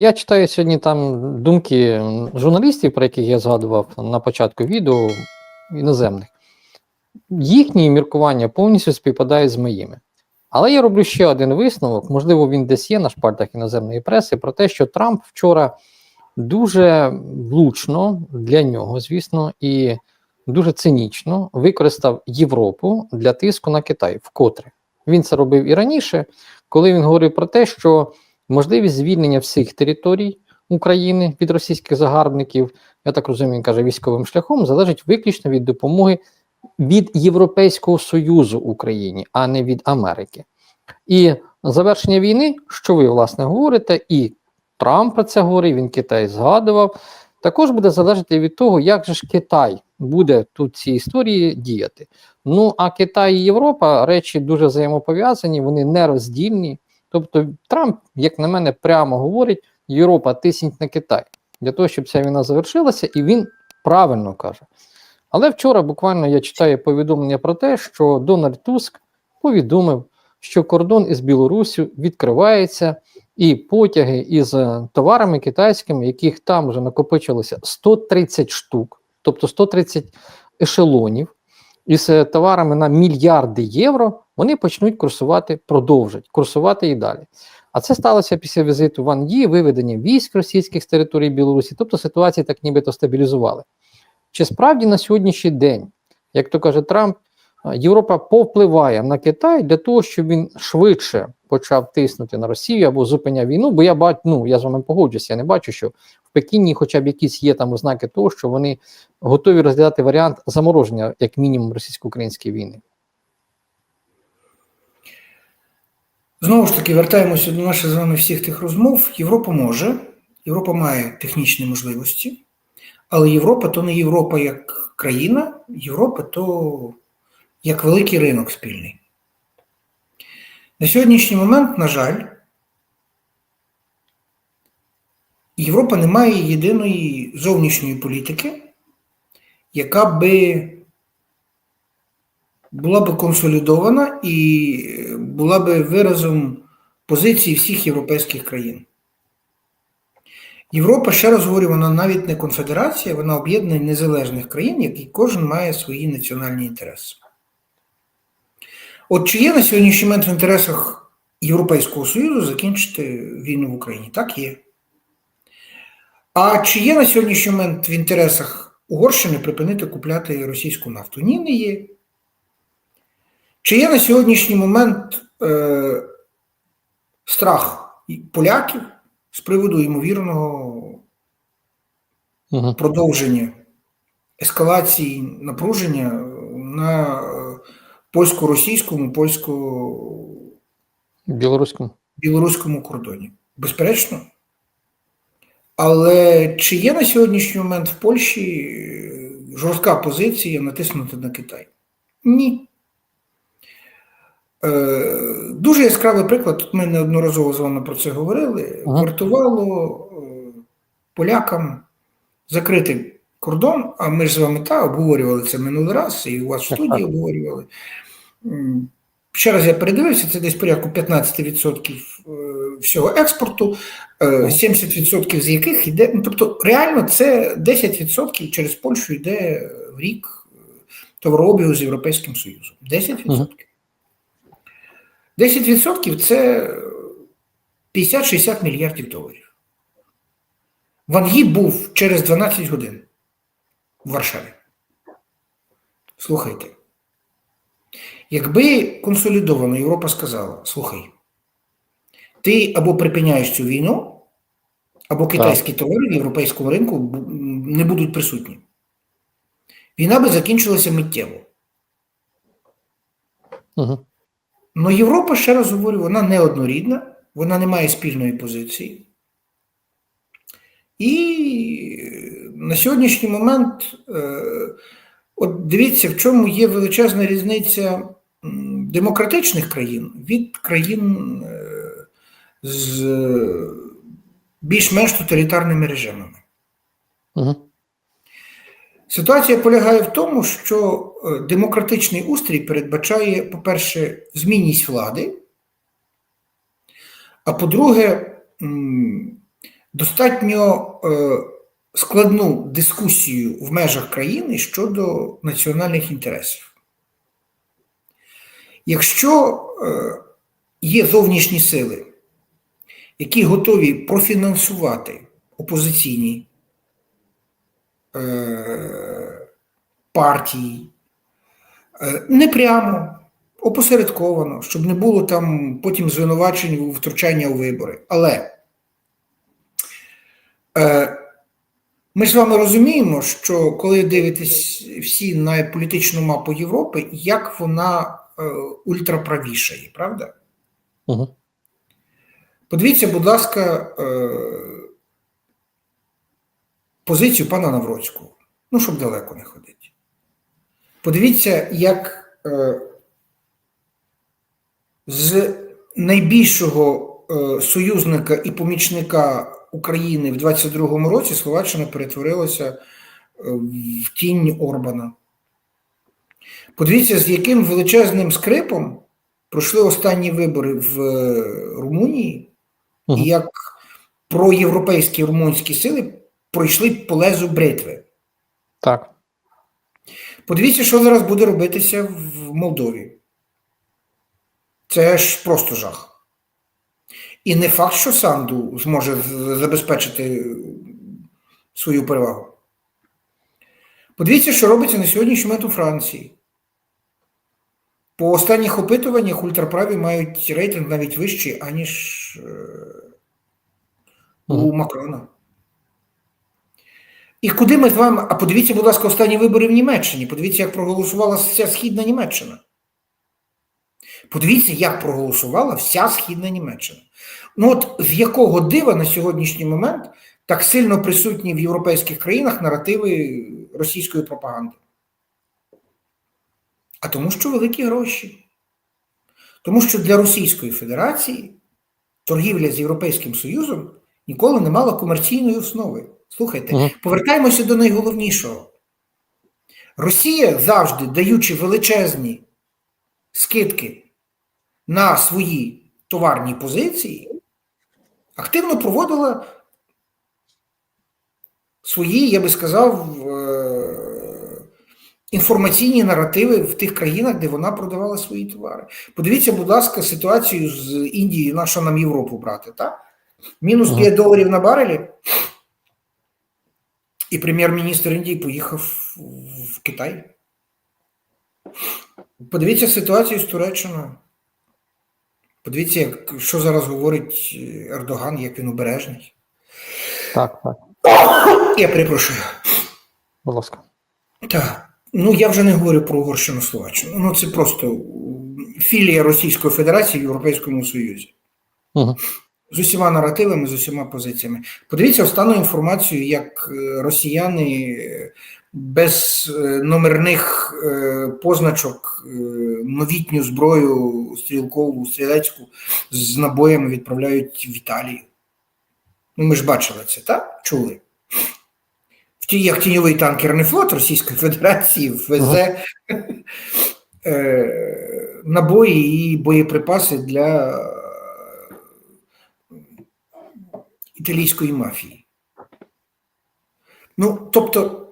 Я читаю сьогодні там думки журналістів, про яких я згадував на початку відео іноземних. Їхні міркування повністю співпадають з моїми. Але я роблю ще один висновок, можливо, він десь є на шпальтах іноземної преси, про те, що Трамп вчора дуже влучно для нього, звісно, і дуже цинічно використав Європу для тиску на Китай вкотре. Він це робив і раніше, коли він говорив про те, що можливість звільнення всіх територій України від російських загарбників, я так розумію, каже, військовим шляхом залежить виключно від допомоги від Європейського Союзу Україні, а не від Америки. І завершення війни, що ви власне говорите, і Трамп про це говорив, він Китай згадував. Також буде залежати від того, як же ж Китай буде тут ці історії діяти. Ну а Китай і Європа речі дуже взаємопов'язані, вони нероздільні. Тобто, Трамп, як на мене, прямо говорить: Європа тисніть на Китай для того, щоб ця війна завершилася, і він правильно каже. Але вчора буквально я читаю повідомлення про те, що Дональд Туск повідомив, що кордон із Білоруссю відкривається, і потяги із товарами китайськими, яких там вже накопичилося 130 штук, тобто 130 ешелонів, із е, товарами на мільярди євро, вони почнуть курсувати, продовжать курсувати і далі. А це сталося після візиту Ван Ї, виведення військ російських з території Білорусі, тобто ситуацію так нібито стабілізували. Чи справді на сьогоднішній день, як то каже Трамп, Європа повпливає на Китай для того, щоб він швидше почав тиснути на Росію або зупиняв війну? Бо я бачу, ну я з вами погоджуюся, я не бачу, що в Пекіні, хоча б якісь є там ознаки того, що вони готові розглядати варіант замороження, як мінімум, російсько-української війни. Знову ж таки, вертаємося до наших з вами всіх тих розмов. Європа може, Європа має технічні можливості, але Європа то не Європа як країна, Європа то як великий ринок спільний. На сьогоднішній момент, на жаль, Європа не має єдиної зовнішньої політики, яка би була би консолідована і була би виразом позиції всіх європейських країн. Європа, ще раз говорю, вона навіть не конфедерація, вона об'єднання незалежних країн, які кожен має свої національні інтереси. От чи є на сьогоднішній момент в інтересах Європейського Союзу закінчити війну в Україні? Так є. А чи є на сьогоднішній момент в інтересах Угорщини припинити купляти російську нафту? Ні, не є. Чи є на сьогоднішній момент е, страх поляків з приводу ймовірного продовження ескалації напруження на польсько-російському, Білоруському. польсько-білоруському кордоні? Безперечно. Але чи є на сьогоднішній момент в Польщі е, жорстка позиція натиснути на Китай? Ні. Е, Дуже яскравий приклад, тут ми неодноразово з вами про це говорили. Вартувало е, полякам закрити кордон, а ми ж з вами та обговорювали це минулий раз, і у вас в студії обговорювали. Ще раз я передивився, це десь порядку 15% е, всього експорту, е, 70% з яких йде. Ну, тобто, реально це 10% через Польщу йде в рік е, товарообігу з Європейським Союзом. 10%. 10% це 50-60 мільярдів доларів. Ван Гі був через 12 годин в Варшаві. Слухайте. Якби консолідовано Європа сказала: слухай, ти або припиняєш цю війну, або китайські товари в європейському ринку не будуть присутні. Війна би закінчилася миттєво. Угу. Ну, Європа, ще раз говорю, вона неоднорідна, вона не має спільної позиції. І на сьогоднішній момент, е, от дивіться, в чому є величезна різниця демократичних країн від країн е, з більш-менш тоталітарними режимами. Угу. Ситуація полягає в тому, що е, демократичний устрій передбачає, по-перше, змінність влади, а по-друге, достатньо складну дискусію в межах країни щодо національних інтересів. Якщо е, є зовнішні сили, які готові профінансувати опозиційні е, партії, е, не прямо, опосередковано, щоб не було там потім звинувачень у втручання у вибори. Але ми ж з вами розуміємо, що коли дивитесь всі на політичну мапу Європи, як вона е, ультраправішає, правда? Угу. Подивіться, будь ласка, е, позицію пана Навроцького. Ну, щоб далеко не ходити. Подивіться, як е, з найбільшого е, союзника і помічника України в 22-му році Словаччина перетворилася е, в тінь Орбана. Подивіться, з яким величезним скрипом пройшли останні вибори в е, Румунії, і як проєвропейські румунські сили пройшли по лезу бритви. Так. Подивіться, що зараз буде робитися в Молдові. Це ж просто жах. І не факт, що Санду зможе забезпечити свою перевагу. Подивіться, що робиться на сьогоднішній момент у Франції. По останніх опитуваннях ультраправі мають рейтинг навіть вищий, аніж е, у. Макрона. І куди ми з вами. А подивіться, будь ласка, останні вибори в Німеччині. Подивіться, як проголосувала вся східна Німеччина. Подивіться, як проголосувала вся східна Німеччина. Ну, от з якого дива на сьогоднішній момент так сильно присутні в європейських країнах наративи російської пропаганди? А тому, що великі гроші. Тому що для Російської Федерації торгівля з Європейським Союзом ніколи не мала комерційної основи. Слухайте, повертаємося до найголовнішого. Росія завжди, даючи величезні скидки на свої товарні позиції, активно проводила свої, я би сказав, е, інформаційні наративи в тих країнах, де вона продавала свої товари. Подивіться, будь ласка, ситуацію з Індією, на що нам Європу брати, так? Мінус Ага. 5 доларів на барелі. І прем'єр-міністр Індії поїхав в Китай. Подивіться ситуацію з Туреччиною. Подивіться, як, що зараз говорить Ердоган, як він обережний. Так, так. Я перепрошую. Будь ласка. Так. Ну, я вже не говорю про Угорщину Словаччину. Ну, це просто філія Російської Федерації в Європейському Союзі. Угу. З усіма наративами, з усіма позиціями. Подивіться останню інформацію, як е, росіяни е, без е, номерних е, позначок е, новітню зброю стрілкову, стрілецьку з набоями відправляють в Італію. Ну, ми ж бачили це, так? Чули? Як тіньовий танкерний флот Російської Федерації везе е, набої і боєприпаси для італійської мафії. Ну, тобто,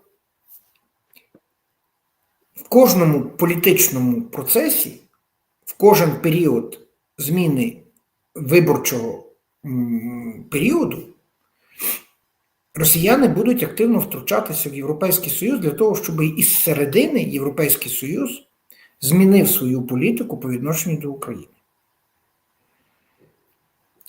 в кожному політичному процесі, в кожен період зміни виборчого періоду, росіяни будуть активно втручатися в Європейський Союз для того, щоб із середини Європейський Союз змінив свою політику по відношенню до України.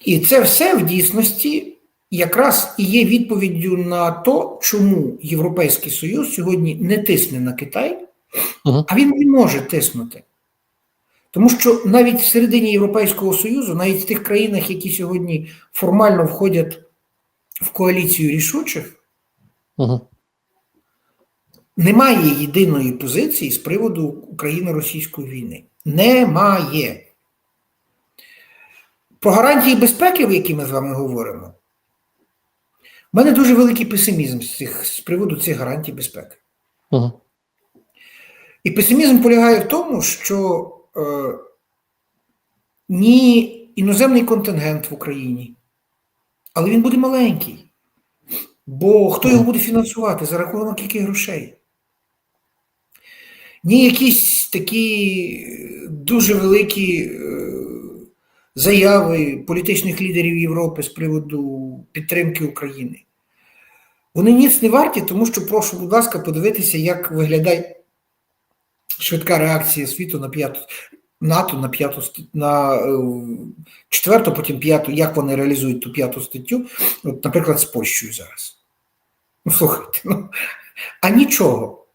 І це все в дійсності якраз і є відповіддю на то, чому Європейський Союз сьогодні не тисне на Китай, А він не може тиснути. Тому що навіть всередині Європейського Союзу, навіть в тих країнах, які сьогодні формально входять в коаліцію рішучих, Угу. немає єдиної позиції з приводу Україно-російської війни. Немає. Про гарантії безпеки, в які ми з вами говоримо, в мене дуже великий песимізм з, цих, з приводу цих гарантій безпеки. Угу. І песимізм полягає в тому, що е, ні іноземний контингент в Україні, але він буде маленький. Бо хто його буде фінансувати? За рахунок яких грошей? Ні, якісь такі е, дуже великі е, заяви політичних лідерів Європи з приводу підтримки України. Вони ніц не варті, тому що прошу, будь ласка, подивитися, як виглядає швидка реакція світу на п'яту НАТО на п'яту на е, четверту, потім п'яту, як вони реалізують ту п'яту статтю, от, наприклад, з Польщею зараз. Ну, слухайте, ну, а нічого.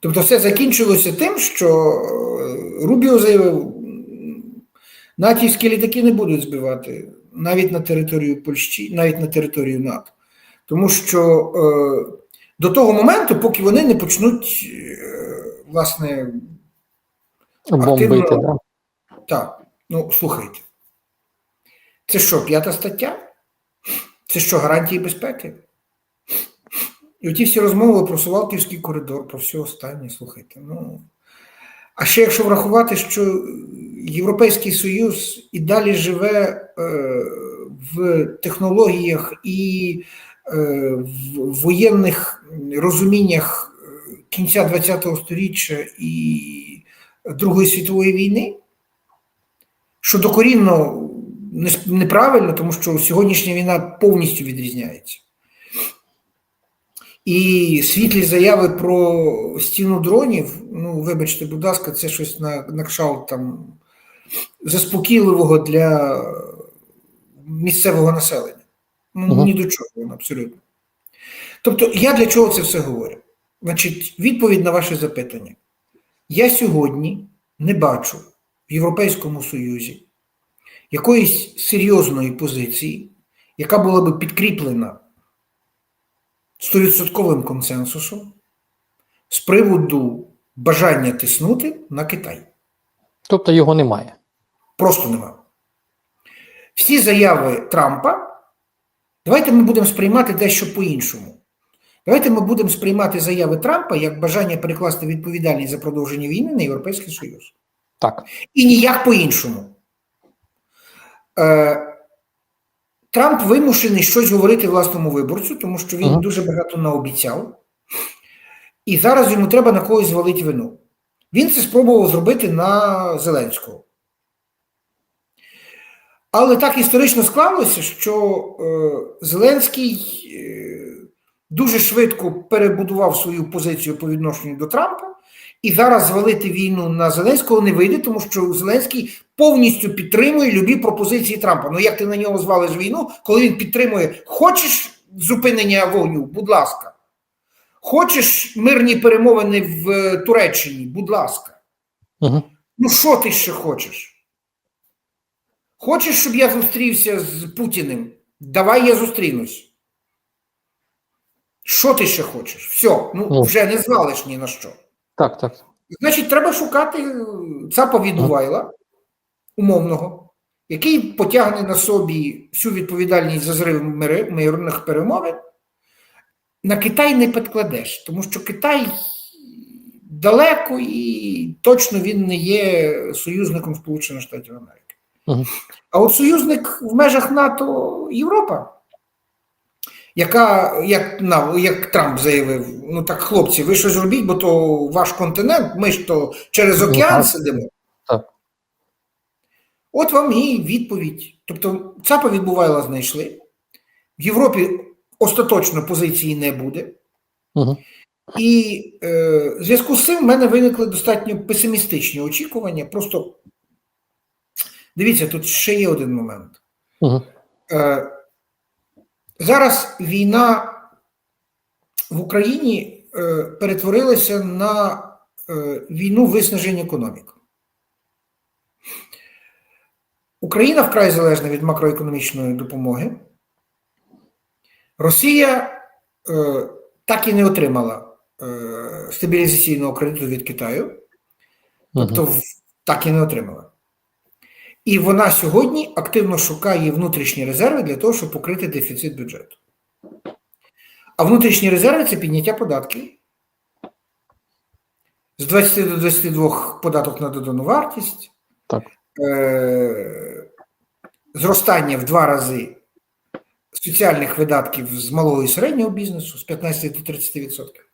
Тобто все закінчилося тим, що е, Рубіо заявив, натівські літаки не будуть збивати навіть на територію Польщі, навіть на територію НАТО. Тому що е, до того моменту, поки вони не почнуть, е, власне, Бомбити, Активно- да? так, ну слухайте. Це що, п'ята стаття? Це що, гарантії безпеки? І оті всі розмови про Сувалківський коридор, про все останнє, слухайте. Ну. А ще якщо врахувати, що Європейський Союз і далі живе е, в технологіях і е, в воєнних розуміннях кінця ХХ століття і Другої світової війни, що докорінно неправильно, тому що сьогоднішня війна повністю відрізняється. І світлі заяви про стіну дронів, ну, вибачте, будь ласка, це щось на, на кшалт там заспокійливого для місцевого населення. Ну, Мгм. ні до чого абсолютно. Тобто, я для чого це все говорю? Значить, відповідь на ваше запитання. Я сьогодні не бачу в Європейському Союзі якоїсь серйозної позиції, яка була би підкріплена 100% консенсусом з приводу бажання тиснути на Китай. Тобто його немає. Просто нема. Всі заяви Трампа, давайте ми будемо сприймати дещо по-іншому. Давайте ми будемо сприймати заяви Трампа як бажання перекласти відповідальність за продовження війни на Європейський Союз. Так. І ніяк по-іншому. Е, Трамп вимушений щось говорити власному виборцю, тому що він Ага. дуже багато наобіцяв. І зараз йому треба на когось звалити вину. Він це спробував зробити на Зеленського. Але так історично склалося, що е, Зеленський е, дуже швидко перебудував свою позицію по відношенню до Трампа, і зараз звалити війну на Зеленського не вийде, тому що Зеленський повністю підтримує любі пропозиції Трампа. Ну як ти на нього звалиш війну, коли він підтримує, хочеш зупинення вогню, будь ласка. Хочеш мирні перемовини в е, Туреччині, будь ласка. Угу. Ну що ти ще хочеш? Хочеш, щоб я зустрівся з Путіним? Давай я зустрінусь. Що ти ще хочеш? Все, ну Ну. вже не звалиш ні на що. Так, так. Значить, треба шукати е, цапа відувайла умовного, який потягне на собі всю відповідальність за зрив мирних перемовин. На Китай не підкладеш, тому що Китай далеко і точно він не є союзником Сполучених Штатів Америки. А от союзник в межах НАТО Європа, яка, як, на, як Трамп заявив, ну так, хлопці, ви щось робіть, бо то ваш континент, ми ж то через Ну, океан так. сидимо. Так. От вам і відповідь. Тобто, ЦАПа відбувайла знайшли. В Європі остаточно позиції не буде. Угу. І е, в зв'язку з цим в мене виникли достатньо песимістичні очікування. Просто дивіться, тут ще є один момент. Угу. Е, зараз війна в Україні е, перетворилася на е, війну виснажень економік. Україна вкрай залежна від макроекономічної допомоги. Росія е, так і не отримала е, стабілізаційного кредиту від Китаю, тобто в- так і не отримала. І вона сьогодні активно шукає внутрішні резерви для того, щоб покрити дефіцит бюджету. А внутрішні резерви це підняття податків. З 20 до 22 податок на додану вартість, Так. е- зростання в два рази соціальних видатків з малого і середнього бізнесу з 15 до 30%.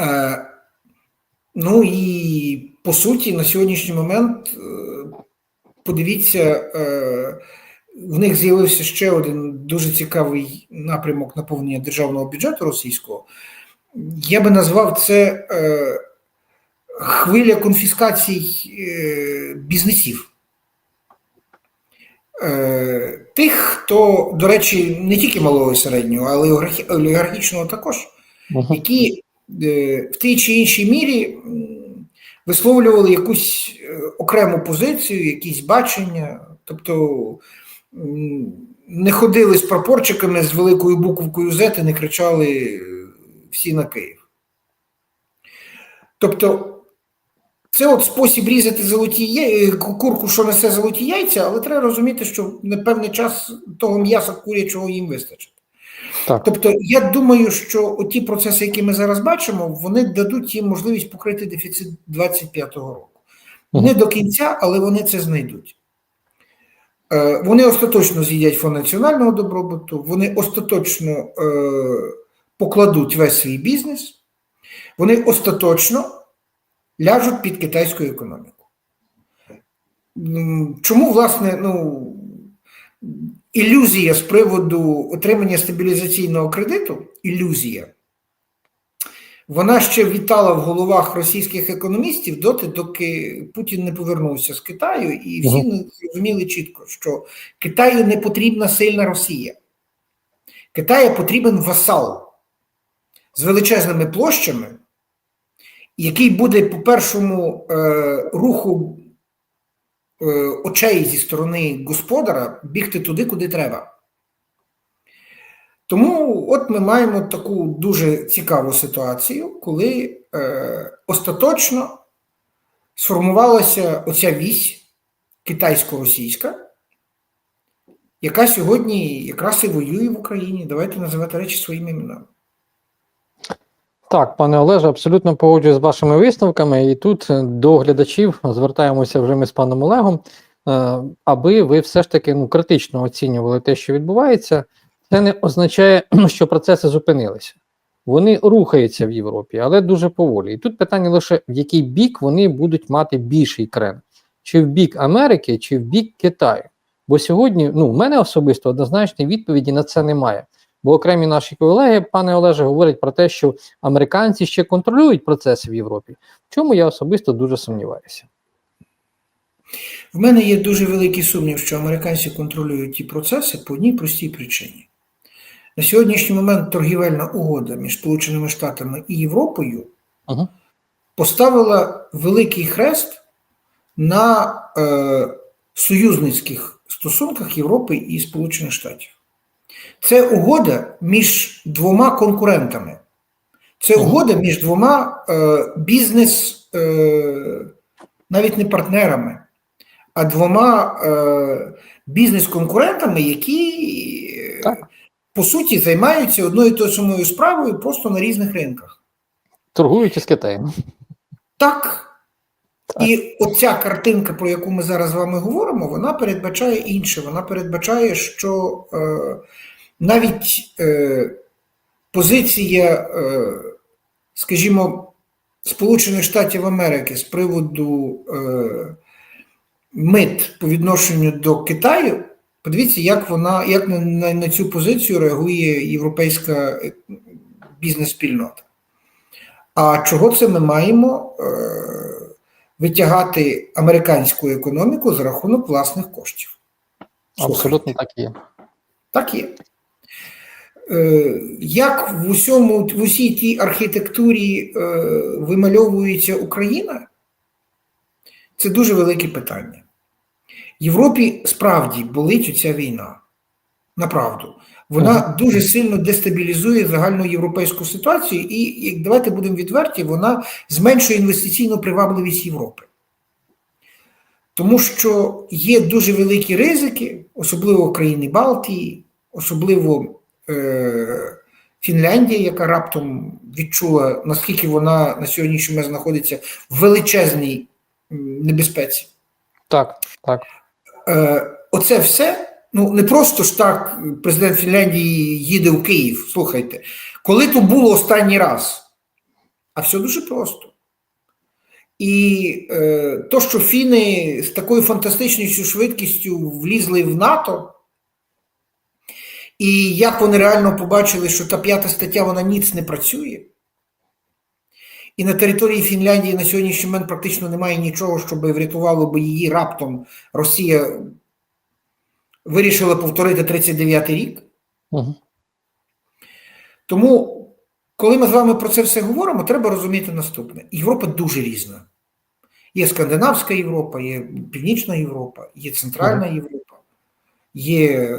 Е, ну і по суті, на сьогоднішній момент, е, подивіться, е, в них з'явився ще один дуже цікавий напрямок наповнення державного бюджету російського. Я би назвав це е, хвиля конфіскацій бізнесів. Тих, хто, до речі, не тільки малого і середнього, але й олігархічного також, які в тій чи іншій мірі висловлювали якусь е, окрему позицію, якісь бачення, тобто не ходили з прапорчиками з великою буквою Z і не кричали е, всі на Київ. Тобто, це от спосіб різати золоті яй- е, курку, що несе золоті яйця, але треба розуміти, що на певний час того м'яса курячого їм вистачить. Так. Тобто, я думаю, що ті процеси, які ми зараз бачимо, вони дадуть їм можливість покрити дефіцит 25-го року. Мгм. Не до кінця, але вони це знайдуть. Е, Вони остаточно з'їдять фонд національного добробуту, вони остаточно е, покладуть весь свій бізнес, вони остаточно ляжуть під китайську економіку. Чому, власне, ну, ілюзія з приводу отримання стабілізаційного кредиту, ілюзія, вона ще вітала в головах російських економістів доти, доки Путін не повернувся з Китаю, і всі зрозуміли чітко, що Китаю не потрібна сильна Росія. Китаю потрібен васал з величезними площами, який буде по першому е, руху очей зі сторони господара бігти туди, куди треба. Тому от ми маємо таку дуже цікаву ситуацію, коли е, остаточно сформувалася оця вісь китайсько-російська, яка сьогодні якраз і воює в Україні. Давайте називати речі своїми іменами. Так, пане Олеже, абсолютно погоджуюсь з вашими висновками. І тут е, до глядачів звертаємося вже ми з паном Олегом, е, аби ви все ж таки ну, критично оцінювали те, що відбувається. Це не означає, що процеси зупинилися. Вони рухаються в Європі, але дуже поволі. І тут питання лише в який бік вони будуть мати більший крен, чи в бік Америки, чи в бік Китаю. Бо сьогодні, ну, в мене особисто однозначної відповіді на це немає. Бо окремі наші колеги, пане Олеже, говорять про те, що американці ще контролюють процеси в Європі. В чому я особисто дуже сумніваюся. В мене є дуже великий сумнів, що американці контролюють ті процеси по одній простій причині. На сьогоднішній момент торгівельна угода між Сполученими Штатами і Європою Угу. поставила великий хрест на е, союзницьких стосунках Європи і Сполучених Штатів. Це угода між двома конкурентами. Це угода між двома е, бізнес, е, навіть не партнерами, а двома е, бізнес-конкурентами, які е, Так. по суті займаються одною і тою самою справою просто на різних ринках. Торгують із Китаєм. Так. Так. І оця картинка, про яку ми зараз з вами говоримо, вона передбачає інше. Вона передбачає, що е, навіть е, позиція, е, скажімо, Сполучених Штатів Америки з приводу е, мит по відношенню до Китаю, подивіться, як вона як на, на, на цю позицію реагує європейська бізнес-спільнота. А чого це ми маємо е, витягати американську економіку за рахунок власних коштів? Абсолютно так є. Так є. Е, Як в усьому в усій тій архітектурі е, вимальовується Україна? Це дуже велике питання. Європі справді болить оця війна. Направду. Вона дуже сильно дестабілізує загальну європейську ситуацію, і як давайте будемо відверті, вона зменшує інвестиційну привабливість Європи. Тому що є дуже великі ризики, особливо країни Балтії, особливо Фінляндія, яка раптом відчула, наскільки вона на сьогоднішній момент знаходиться в величезній небезпеці. Так, так. Е, оце все Ну, не просто ж так президент Фінляндії їде в Київ. Слухайте, коли то було останній раз? А все дуже просто. І е, то, що фіни з такою фантастичною швидкістю влізли в НАТО, і як вони реально побачили, що та п'ята стаття вона ніц не працює. І на території Фінляндії на сьогоднішній момент практично немає нічого, що би врятувало би її раптом Росія вирішила повторити 39-й рік. Угу. Тому, коли ми з вами про це все говоримо, треба розуміти наступне: Європа дуже різна. Є Скандинавська Європа, є Північна Європа, є Центральна Європа, є, е,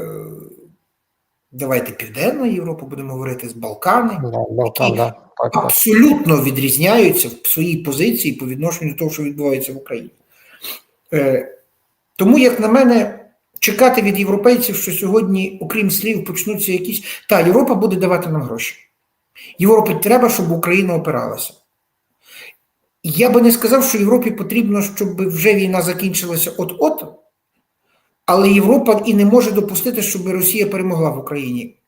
давайте, Південна Європа, будемо говорити з Балкани. Балкан, Які да. Так, так. абсолютно відрізняються в своїй позиції по відношенню до того, що відбувається в Україні. Е, тому, як на мене, чекати від європейців, що сьогодні, окрім слів, почнуться якісь. Та, Європа буде давати нам гроші. Європі треба, щоб Україна опиралася. Я би не сказав, що Європі потрібно, щоб вже війна закінчилася от-от, але Європа і не може допустити, щоб Росія перемогла в Україні.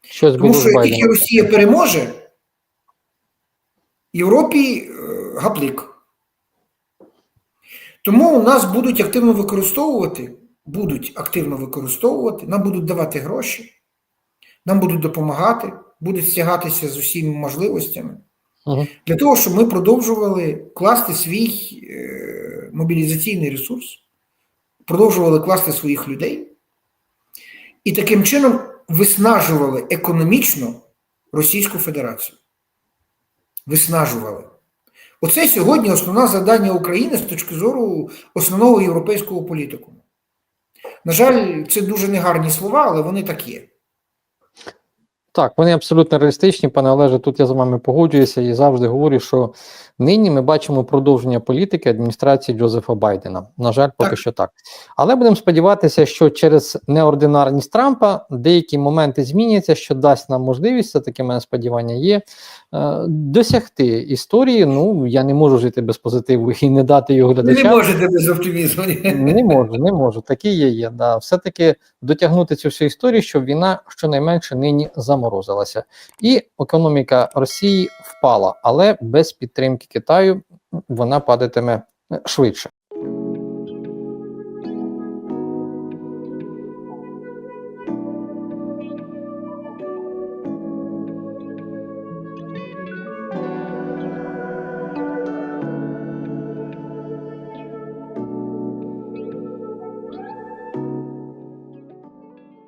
Щось Тому що з як тільки Росія переможе, Європі е, гаплик. Тому у нас будуть активно використовувати, будуть активно використовувати, нам будуть давати гроші, нам будуть допомагати, будуть стягатися з усіма можливостями Угу. для того, щоб ми продовжували класти свій е, мобілізаційний ресурс, продовжували класти своїх людей і таким чином виснажували економічно Російську Федерацію. Виснажували. Оце сьогодні основне завдання України з точки зору основного європейського політику. На жаль, це дуже негарні слова, але вони так є. Так, вони абсолютно реалістичні, пане Олеже. Тут я з вами погоджуюся і завжди говорю, що нині ми бачимо продовження політики адміністрації Джозефа Байдена. На жаль, поки Так. що так. Але будемо сподіватися, що через неординарність Трампа деякі моменти зміняться, що дасть нам можливість, це таке мене сподівання є, е, досягти історії. Ну я не можу жити без позитиву і не дати його Ви не можете без оптимізму. Не можу, не можу. Такі є, є. Да. Все-таки дотягнути цю всю історію, щоб війна щонайменше нині заморозилася. І економіка Росії впала, але без підтримки Китаю вона падатиме швидше.